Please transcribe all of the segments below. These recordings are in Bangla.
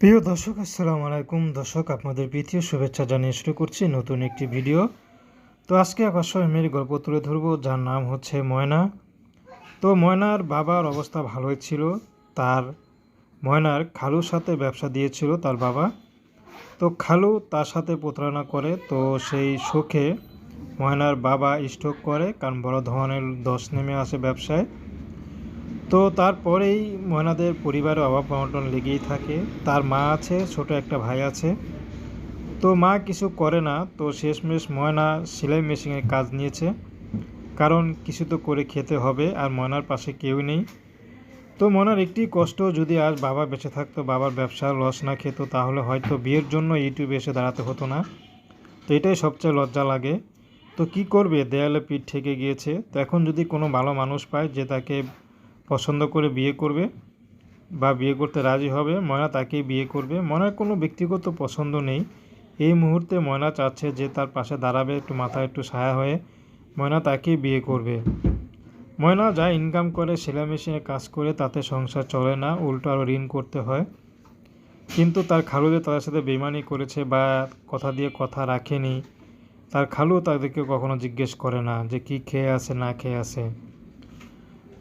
প্রিয় দর্শক, আসসালামু আলাইকুম। দর্শক, আপনাদের প্রীতীয় শুভেচ্ছা জানিয়ে শুরু করছি নতুন একটি ভিডিও। তো আজকে আকাশ মেয়ের গল্প তুলে ধরবো, যার নাম হচ্ছে ময়না। তো ময়নার বাবার অবস্থা ভালোই ছিল। তার, ময়নার খালুর সাথে ব্যবসা দিয়েছিল তার বাবা। তো খালু তার সাথে প্রতারণা করে, তো সেই শোকে ময়নার বাবা স্ট্রোক করে, কারণ বড় ধরনের দশ নেমে আসে ব্যবসায়। তো তারপরেই ময়নাদের পরিবারে অভাব অনটন লেগেই থাকে। তার মা আছে, ছোট একটা ভাই আছে। তো মা কিছু করে না, তো শেষমেশ ময়না সেলাই মেশিনের কাজ নিয়েছে। কারণ কিছু তো করে খেতে হবে, আর ময়নার পাশে কেউ নেই। তো ময়নার একটি কষ্ট, যদি আজ বাবা বেঁচে থাকতো, বাবার ব্যবসা লস না খেত, তাহলে হয়তো বিয়ের জন্য ইউটিউবে এসে দাঁড়াতে হতো না। তো এটাই সবচেয়ে লজ্জা লাগে। তো কি করবে, দেয়ালে পিঠ ঠেকে গিয়েছে। তো এখন যদি কোনো ভালো মানুষ পায়, যে তাকে পছন্দ করে বিয়ে করবে বা বিয়ে করতে রাজি হবে, ময়না তাকেই বিয়ে করবে। ময়নার কোনো ব্যক্তিগত পছন্দ নেই। এই মুহূর্তে ময়না চাচ্ছে যে তার পাশে দাঁড়াবে, একটু মাথায় একটু ছায়া হয়ে ময়না তাকেই বিয়ে করবে। ময়না যা ইনকাম করে সেলাই মেশিনে কাজ করে, তাতে সংসার চলে না, উল্টো আরও ঋণ করতে হয়। কিন্তু তার খালুদের তাদের সাথে বেমানি করেছে বা কথা দিয়ে কথা রাখেনি। তার খালু তাদেরকে কখনো জিজ্ঞেস করে না যে কি খেয়ে আছে, না খেয়ে আছে।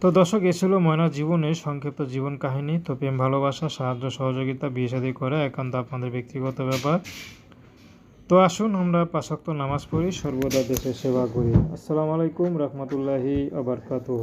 তো দর্শক, এ ছিল ময়নার জীবনের সংক্ষিপ্ত জীবন কাহিনী। তো প্রেম, ভালোবাসা, সাহায্য, সহযোগিতা, বিয়ে শাদী করা একান্ত আপনাদের ব্যক্তিগত ব্যাপার। তো আসুন আমরা পাশাক্ত নামাজ পড়ি, সর্বদা দেশের সেবা করি। আসসালামু আলাইকুম রহমতুল্লাহি আবরকাতুহ।